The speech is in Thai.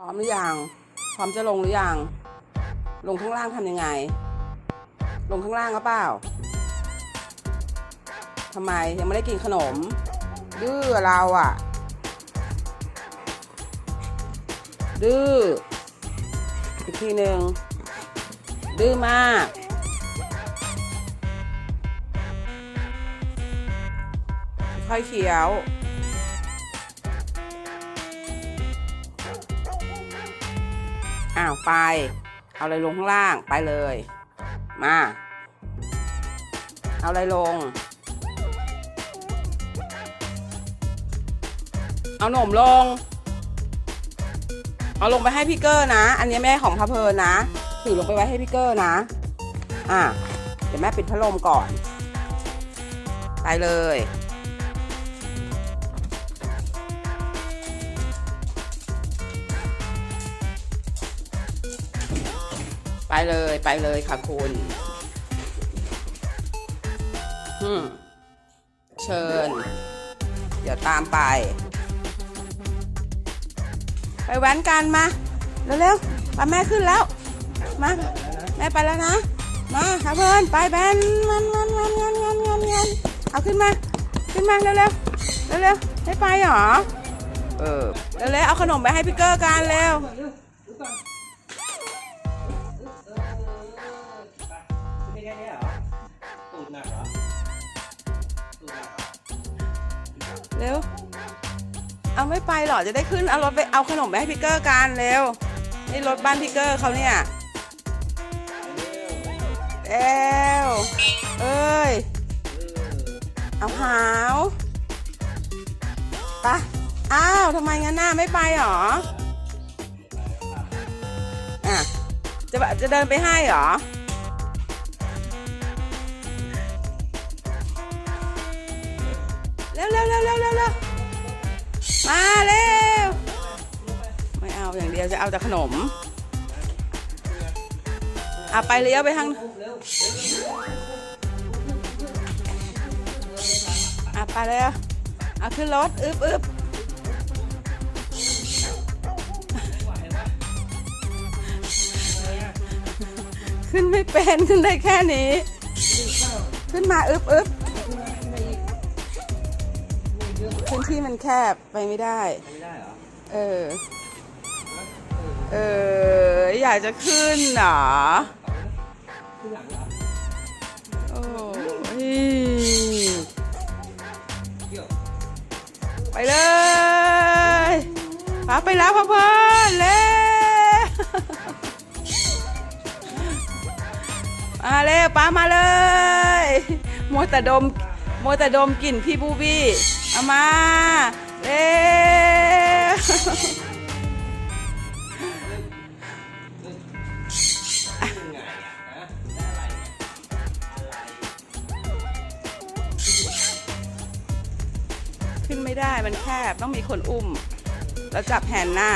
พร้อมหรือยัง พร้อมจะลงหรือยัง ลงข้างล่างทำยังไง ลงข้างล่างก็เปล่าทำไมยังไม่ได้กินขนม ดื้อเราอะดื้อ อีกทีหนึ่งดื้อมาก ค่อยเคี้ยว อ้าวไป เอาอะไรลงข้างล่างไปเลย มา เอาอะไรลง เอาหนมลง เอาลงไปให้พี่เกอร์นะ อันนี้แม่ของพระเพลินนะ ถือลงไปไว้ให้พี่เกอร์นะ อะ เดี๋ยวแม่ปิดพัดลมก่อน ไปเลย ไปเลยไปเลยค่ะคุณอืมเชิญ เดี๋ยวตามไป ไปแว้นกันมา เร็วๆป้าแม่ขึ้นแล้ว มา แม่ไปแล้วนะ มาค่ะเพื่อนไปแบนมันมันมันมันมันมันมันเอาขึ้นมา ขึ้นมาเร็วๆเร็วๆไม่ไปหรอ เออ เร็วๆเอาขนมไปให้พี่เกอร์กันเร็ว รอเร็ว เอาไม่ไปหรอจะได้ขึ้นเอารถไปเอาขนมไปให้พี่เกอร์กันเร็ว นี่รถบ้านพี่เกอร์เขาเนี่ยเร็วเอ้ย เอาหาวปะอ้าวทำไมงั้นน่ะไม่ไปหรอ อะ จะแบบจะเดินไปให้หรอ เร็วเร็วเร็วเร็วเร็วเร็วมาเร็วไม่เอาอย่างเดียวจะเอาแต่ขนมเอาไปเลี้ยวไปทางอะไปเลยเอาขึ้นรถอึบอึบขึ้นไม่เป็นขึ้นได้แค่นี้ ขึ้นมาอึบอึบ พื้นที่มันแคบไปไม่ได้ ไม่ได้เหรอ เออ เออ อยากจะขึ้นเหรอขึ้นหลังเหรอโอ้ยเกี่ยวไปเลยพาไปแล้วพ่อเพื่อนเร็วมาเร็วป้ามาเลย มัวแต่ดมมัวแต่ดมกลิ่นพี่บูบี้ เอามาเร็วยังไงอะขึ้นไม่ได้มันแคบต้องมีคนอุ้ม แล้วจับแฮนหน้า